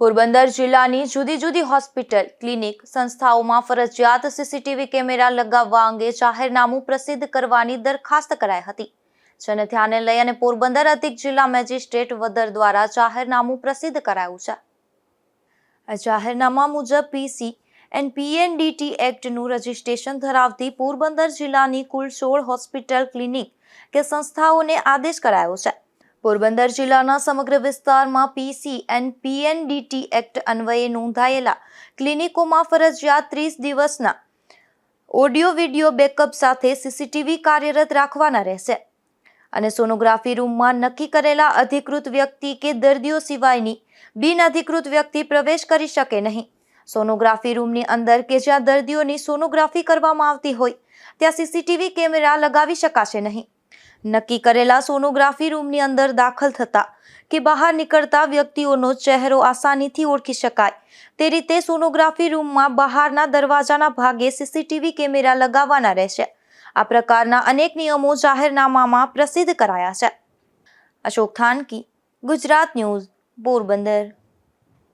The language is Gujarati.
પોરબંદર જિલ્લાની જુદી જુદી હોસ્પિટલ, ક્લિનિક, સંસ્થાઓમાં ફરજિયાત સીસીટીવી કેમેરા લગાવવા અંગે જાહેરનામું પ્રસિદ્ધ કરવાની દરખાસ્ત કરાઈ હતી. જેને ધ્યાને લઈ અને પોરબંદર અધિક જિલ્લા મેજિસ્ટ્રેટ વદર દ્વારા જાહેરનામું પ્રસિદ્ધ કરાયું છે. જાહેરનામા મુજબ પીસી એન્ડ પીએનડીટી એક્ટનું રજિસ્ટ્રેશન ધરાવતી પોરબંદર જિલ્લાની કુલ સોળ હોસ્પિટલ, ક્લિનિક કે સંસ્થાઓને આદેશ કરાયો છે. પોરબંદર જિલ્લાના સમગ્ર વિસ્તારમાં પીસી એન્ડ પીએનડીટી એક્ટ અન્વયે નોંધાયેલા ક્લિનિકોમાં ફરજિયાત ત્રીસ દિવસના ઓડિયો, વિડિયો બેકઅપ સાથે સીસીટીવી કાર્યરત રાખવાના રહેશે. અને સોનોગ્રાફી રૂમમાં નક્કી કરેલા અધિકૃત વ્યક્તિ કે દર્દીઓ સિવાયની બિનઅધિકૃત વ્યક્તિ પ્રવેશ કરી શકે નહીં. સોનોગ્રાફી રૂમની અંદર કે જ્યાં દર્દીઓની સોનોગ્રાફી કરવામાં આવતી હોય, ત્યાં સીસીટીવી કેમેરા લગાવી શકાશે નહીં. નક્કી કરેલા સોનોગ્રાફી રૂમની અંદર દાખલ થતા કે બહાર નીકળતા વ્યક્તિઓનો ચહેરો આસાનીથી ઓળખી શકાય. તે રીતે સોનોગ્રાફી રૂમમાં બહારના દરવાજાના ભાગે સીસીટીવી કેમેરા લગાવવાના રહેશે. આ પ્રકારના અનેક નિયમો જાહેરનામામાં પ્રસિદ્ધ કરાયા છે. અશોક થાનકી, ગુજરાત ન્યૂઝ, પોરબંદર.